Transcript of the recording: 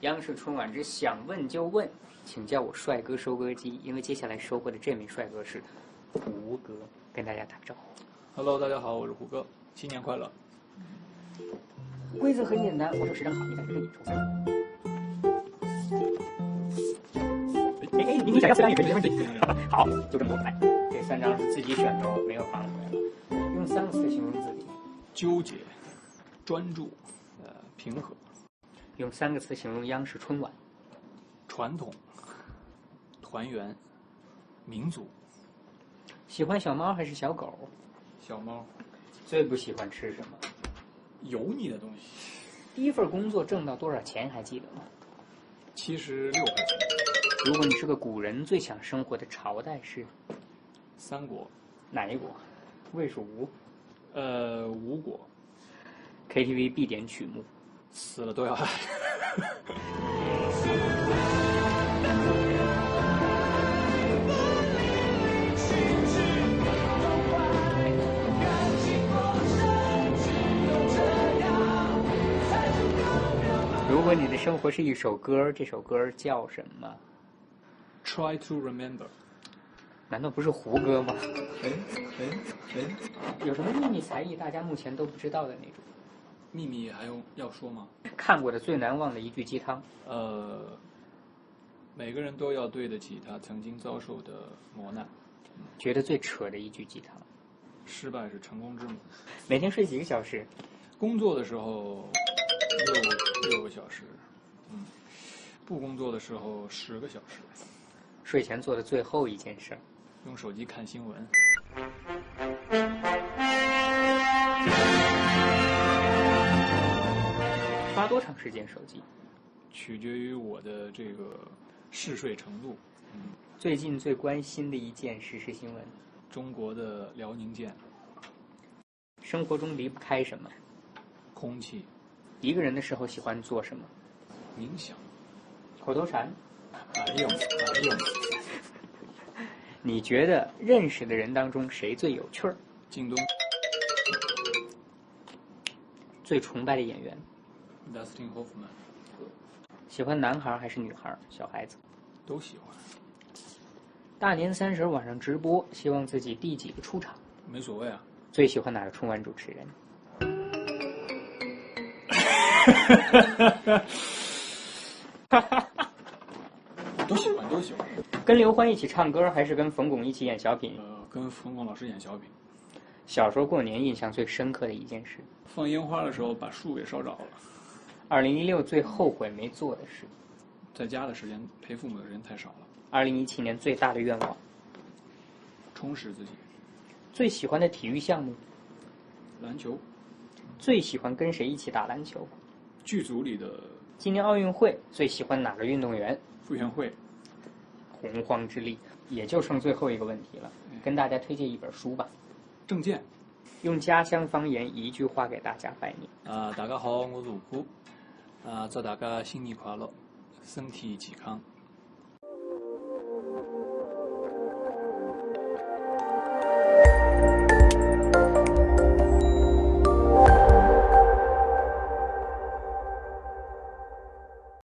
央视春晚之想问就问，请叫我帅哥收割机，因为接下来收获的这名帅哥是胡歌，跟大家打个招呼。Hello，大家好，我是胡歌，新年快乐。规则很简单，我手持张好，你在这里抽三。哎哎，你你想要三张也可以，没问题。好，就这么多来。这三张是自己选的哦，没有放回来。用三个词形容自己，纠结、专注、呃，平和、用三个词形容央视春晚。传统、团圆、民族、喜欢小猫还是小狗？小猫，最不喜欢吃什么？油腻的东西，第一份工作挣到多少钱还记得吗？七十六块钱。如果你是个古人，最想生活的朝代是三国，哪一国？魏蜀吴。呃，吴国，KTV 必点曲目。死了都要爱。如果你的生活是一首歌，这首歌叫什么？Try to remember。难道不是胡歌吗？哎哎哎，有什么秘密才艺大家目前都不知道的那种？秘密还用要说吗？看过的最难忘的一句鸡汤，呃，每个人都要对得起他曾经遭受的磨难。觉得最扯的一句鸡汤。失败是成功之母。每天睡几个小时？工作的时候六六个小时，嗯，不工作的时候十个小时。睡前做的最后一件事儿。用手机看新闻。花多长时间手机？取决于我的这个嗜睡程度。嗯，最近最关心的一件时事新闻。中国的辽宁舰。生活中离不开什么？空气。一个人的时候喜欢做什么？冥想。口头禅。没有，没有。你觉得认识的人当中谁最有趣儿？靳东。最崇拜的演员？Dustin Hoffman。喜欢男孩还是女孩？小孩子。都喜欢。大年三十晚上直播，希望自己第几个出场？没所谓啊。最喜欢哪个春晚主持人？都喜欢，都喜欢。跟刘欢一起唱歌，还是跟冯巩一起演小品？呃，跟冯巩老师演小品。小时候过年印象最深刻的一件事？放烟花的时候把树给烧着了。二零一六最后悔没做的事？在家的时间陪父母的时间太少了。二零一七年最大的愿望？充实自己。最喜欢的体育项目？篮球。最喜欢跟谁一起打篮球？剧组里的。今年奥运会最喜欢哪个运动员？傅园慧。洪荒之力，也就剩最后一个问题了，跟大家推荐一本书吧。证件。用家乡方言一句话给大家拜年。啊，大家好，我是胡歌。啊，祝大家新年快乐，身体健康。